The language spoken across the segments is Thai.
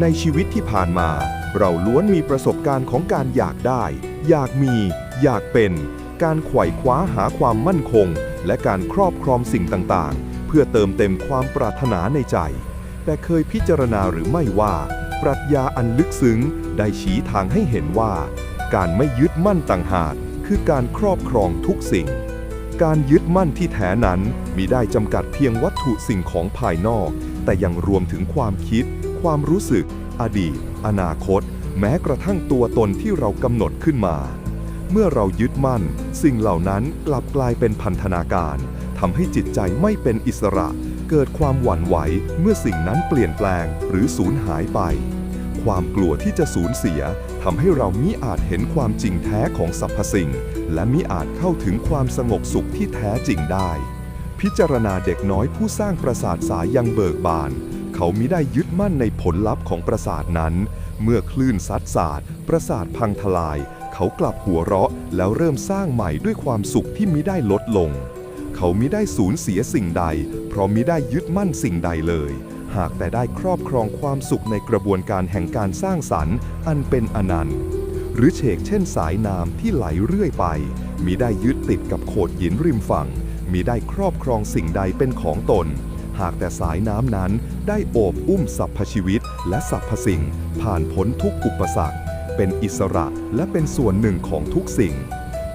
ในชีวิตที่ผ่านมา เราล้วนมีประสบการณ์ของการอยากได้ อยากมี อยากเป็น การไขว่คว้าหาความมั่นคง และการครอบครองสิ่งต่างๆ เพื่อเติมเต็มความปรารถนาในใจ แต่เคยพิจารณาหรือไม่ว่า ปรัชญาอันลึกซึ้งได้ชี้ทางให้เห็นว่า การไม่ยึดมั่นต่างหากคือการครอบครองทุกสิ่ง การยึดมั่นที่แท้นั้นมิได้จำกัดเพียงวัตถุสิ่งของภายนอก แต่ยังรวมถึงความคิด ความรู้สึก อดีต อนาคต แม้กระทั่งตัวตนที่เรากำหนดขึ้นมา เมื่อเรายึดมั่น สิ่งเหล่านั้นกลับกลายเป็นพันธนาการทำให้จิตใจไม่เป็นอิสระ เกิดความหวั่นไหวเมื่อสิ่งนั้นเปลี่ยนแปลงหรือสูญหายไป ความกลัวที่จะสูญเสียทำให้เรามิอาจเห็นความจริงแท้ของสรรพสิ่ง และมิอาจเข้าถึงความสงบสุขที่แท้จริงได้ พิจารณาเด็กน้อยผู้สร้างปราสาทสายยังเบิกบาน เขามิได้ยึดมั่นในผลลัพธ์ของปราสาทนั้น เมื่อคลื่นซัดสาดปราสาทพังทลาย เขากลับหัวเราะแล้วเริ่มสร้างใหม่ด้วยความสุขที่มิได้ลดลง เขามิได้สูญเสียสิ่งใด เพราะมิได้ยึดมั่นสิ่งใดเลย หากแต่ได้ครอบครองความสุขในกระบวนการแห่งการสร้างสรรค์ อันเป็นอนันต์ หรือเฉกเช่นสายน้ำที่ไหลเรื่อยไปมิได้ยึดติดกับโขดหินริมฝั่งมิได้ครอบครองสิ่งใดเป็นของตน หากแต่สายน้ำนั้นได้โอบอุ้มสรรพชีวิตและสรรพสิ่ง ผ่านพ้นทุกอุปสรรค เป็นอิสระและเป็นส่วนหนึ่งของทุกสิ่ง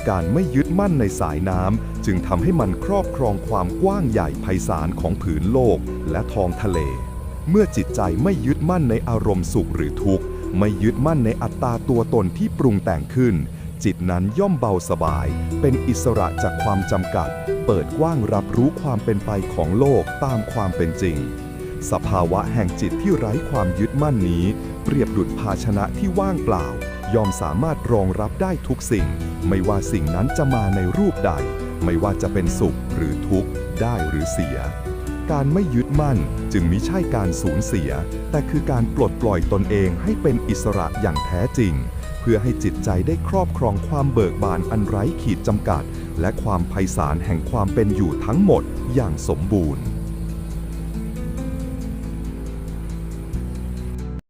การไม่ยึดมั่นในสายน้ำจึงทำให้มันครอบครองความกว้างใหญ่ไพศาลของผืนโลกและท้องทะเล เมื่อจิตใจไม่ยึดมั่นในอารมณ์สุขหรือทุกข์ ไม่ยึดมั่นในอัตตาตัวตนที่ปรุงแต่งขึ้น จิตนั้นย่อมเบาสบาย เป็นอิสระจากความจำกัด เปิดกว้างรับรู้ความเป็นไปของโลกตามความเป็นจริง สภาวะแห่งจิตที่ไร้ความยึดมั่นนี้ เปรียบดุจภาชนะที่ว่างเปล่ายอมสามารถรองรับได้ทุกสิ่ง ไม่ว่าสิ่งนั้นจะมาในรูปใด ไม่ว่าจะเป็นสุขหรือทุกข์ ได้หรือเสียการไม่ยึดมั่นจึงมิใช่การสูญเสีย แต่คือการปลดปล่อยตนเองให้เป็นอิสระอย่างแท้จริง พื่อให้จิตใจได้ครอบครองความเบิกบานอันไร้ขีดจำกัด และความไพศาลแห่งความเป็นอยู่ทั้งหมดอย่างสมบูรณ์